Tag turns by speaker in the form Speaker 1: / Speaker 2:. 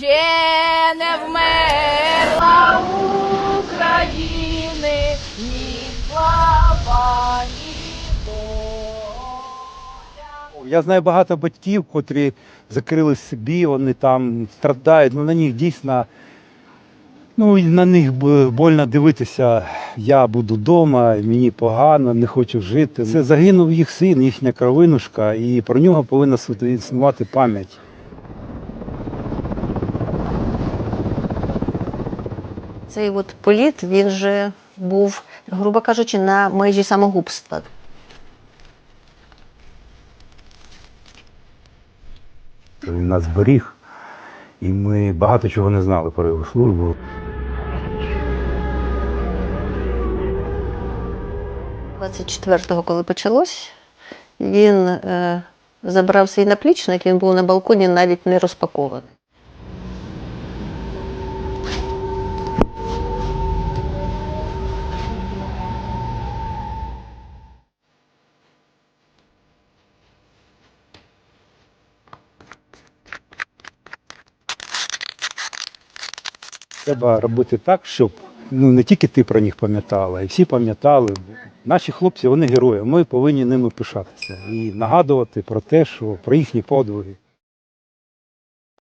Speaker 1: Ще не вмерла України, ні слава, ні доля.
Speaker 2: Я знаю багато батьків, котрі закрили собі, вони там страдають. Ну на них дійсно ну, і на них больно дивитися. Я буду вдома, мені погано, не хочу жити. Це загинув їх син, їхня кровинушка, і про нього повинна існувати пам'ять.
Speaker 3: Цей от політ він же був, грубо кажучи, на межі самогубства.
Speaker 2: Він нас зберіг, і ми багато чого не знали про його службу.
Speaker 3: – 24-го, коли почалось, він е, забрав свій наплічник, він був на балконі навіть не розпакований.
Speaker 2: Треба робити так, щоб ну, не тільки ти про них пам'ятала, і всі пам'ятали. Наші хлопці, вони герої. Ми повинні ними пишатися і нагадувати про те, що про їхні подвиги.